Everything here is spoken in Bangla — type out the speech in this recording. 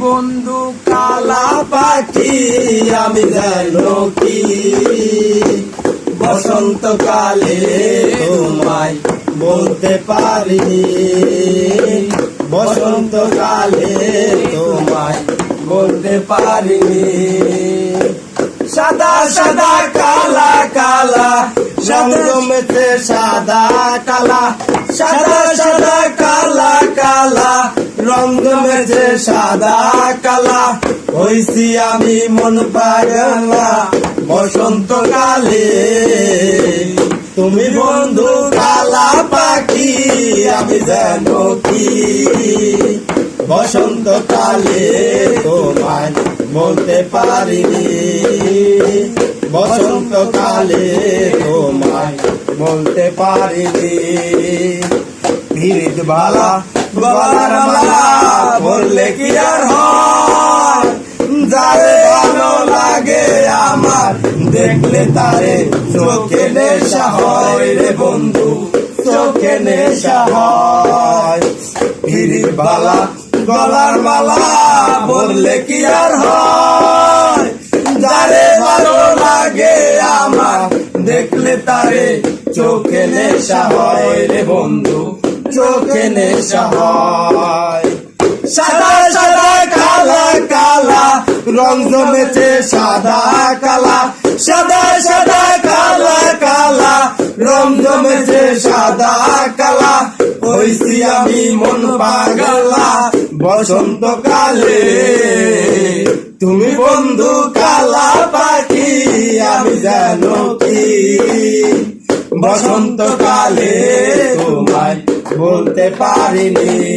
বন্ধু কালা পাখি আমি জানো কি? বসন্তকালে তোমায় বলতে পারি। বসন্তকালে তোমায় বলতে পারিনি সাদা সাদা, কালা কালা সাদা কালা। সাদা রঙমেতে সাদা কালা, হইছি আমি মন পাগলা বসন্তকালে তুমি বন্ধু কালা পাখি, আমি জানো কি? বসন্তকালে তোমায় বলতে পারিনি। বসন্তকালে তোমায় বলতে পারিনি। ভিড় বালা মালা পড়লে কি আর হয়? যারে ভালো লাগে আমার, দেখলে তারে চোখে নেশা হয় রে বন্ধু, চোখে নেশা হয়। ভিড় বালা, গলার মালা বললে কি আর হয়? যারে ভালো লাগে আমার, দেখলে তারে চোখে নেশা হয় রে বন্ধু, চোখে নেশা হয়। সাদা সাদা, কালা কালা, রং জমেছে সাদা, কালা। সাদা সাদা, কালা কালা, রং জমেছে সাদা, কালা। হইছি আমি মন পাগলা, বসন্তকালে। তুমি বন্ধু কালা পাখি, আমি জানো কি? বসন্তকালে তোমায় বলতে পারিনি।